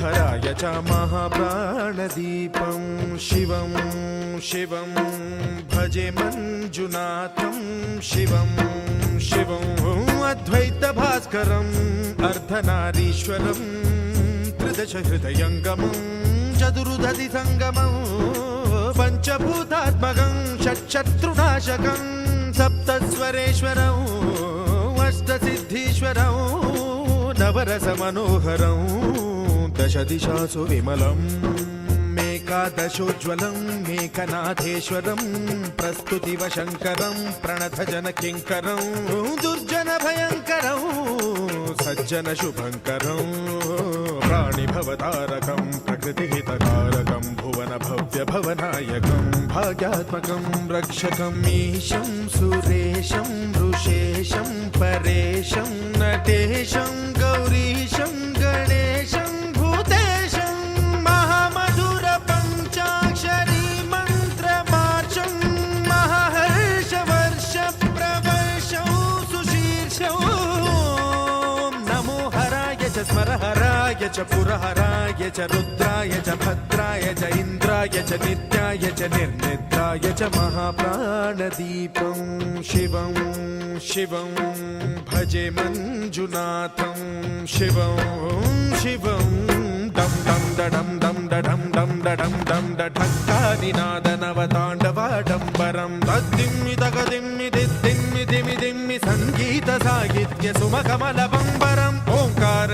హరాయ చ మహాప్రాణదీపం శివం శివం భజే మంజునాథం శివం శివం అద్వైత భాస్కరం అర్ధనారీశ్వరం త్రిదశ హృదయంగమం చతురుధది సంగమం పంచభూతాత్మకం షట్శత్రునాశకం సప్తస్వరేశ్వరం అష్టసిద్ధీశ్వరం నవరస మనోహరం. दशदिशासु विमलम् मेकादशोज्ज्वलं मेकनाथेश्वरं प्रस्तुतिवशङ्करं प्रणतजनकिङ्करं दुर्जनभयङ्करं सज्जनशुभङ्करं प्राणिभवतारकं प्रकृतिहितकारकं भुवनभव्यभवनायकं भाग्यात्मकं रक्षकम् ईशं सुरेशं ऋषेशं परेशं नटेशं गौरीशं स्मरहराय च पुरहराय च रुद्राय च भद्राय च इन्द्राय च नित्याय च निर्निद्राय च महाप्राणदीपं शिवं शिवं भजे मञ्जुनाथं शिवं शिवं दं दं दडं दं दडं दं दडं दं डढक्कानिनादनवताण्डवाडम्बरं तद्दिम्मि तगदिम्मि दिद्दिम्मि दिमि दिम्मि सङ्गीतसाहित्य सुमकमलबम्बरम्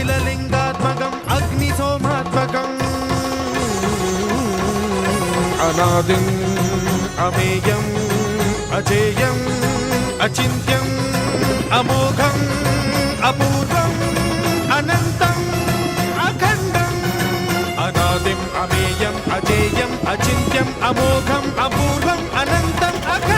అఖిలలింగాత్మకం అగ్నిసోమాత్మకం అనాది అమేయం అజేయం అచింత్యం అమోఘం అపూర్వం అనంతం అఖండం అనాది అమేయం అజేయం అచింత్యం అమోఘం అపూర్వం అనంతం అఖండం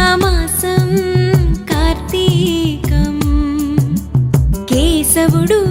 మాసం కార్తీకం. కేశవుడు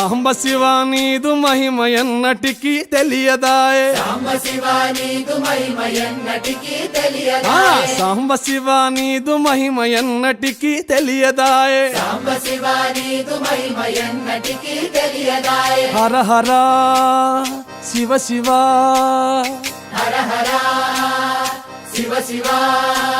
సాంబ శివ నీదు మహిమ ఎన్నటికీ తెలియదాయే. సాంబ శివ నీదు మహిమ ఎన్నటికీ తెలియదాయే. హర హర శివ శివ. ఆ,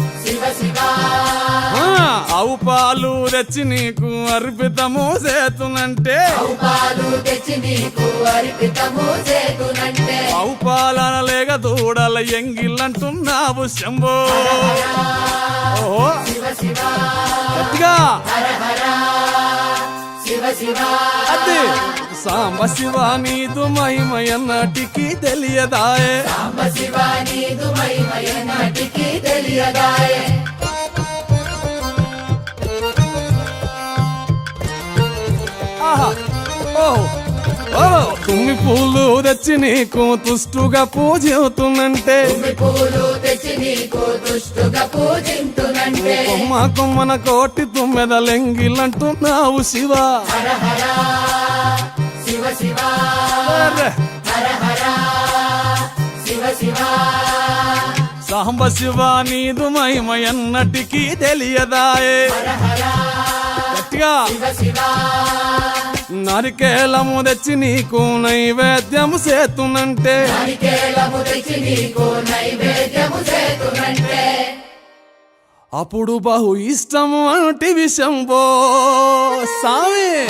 ఆవు పాలు తెచ్చి నీకు అర్పితము చేతునంటే. ఆవు పాలన లేక దూడల ఎంగిలంటున్నావు శంభో. ఓహో. గట్టిగా. అది సాంబ శివ నీదు మహిమ ఎన్నటికీ తెలియదాయే. ఆహా తుమ్మి పూలు తెచ్చి నీకు తుష్టుగా పూజవుతున్నంటే కొమ్మ కొమ్మన కోటి తుమ్మెద లెంగిలంటున్నావు శివ. సాంబ శివ నీదు మహిమ ఎన్నటికీ తెలియదాయే. గట్టిగా. నరికేలము తెచ్చి నీకు నైవేద్యము సేతునంటే అప్పుడు బహు ఇష్టము అంటే విషంబో. సామి.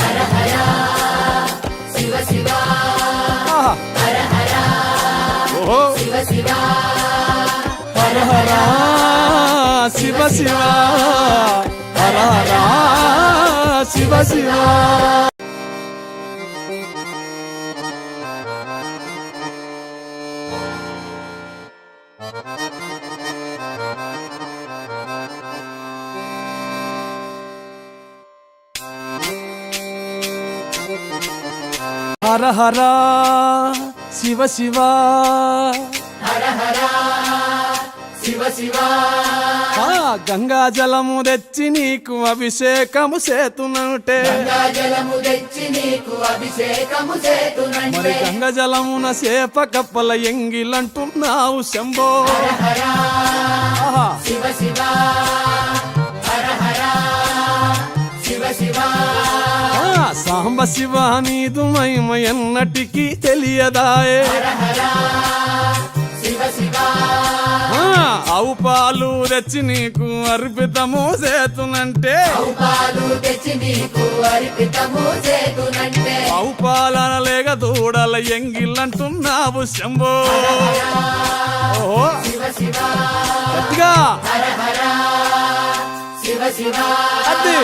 ఓహో. హర హర. శివ శివ. హర హర. శివ శివ. హర హర శివ శివ. ఆ, గంగా జలము తెచ్చి నీకు అభిషేకము సేతునంటే మరి గంగ జలమున సేప కప్పల ఎంగిలంటున్నావు శంభో. ఆహా. ఆ, సాంబ శివ నీదు మహిమ ఎన్నటికీ తెలియదాయే. ఆవు పాలు తెచ్చి నీకు అర్పితము చేతునంటే. ఆవు పాలన లేక దూడల ఎంగిలంటున్నావు శంభో. ఓహో. గట్టిగా. అది.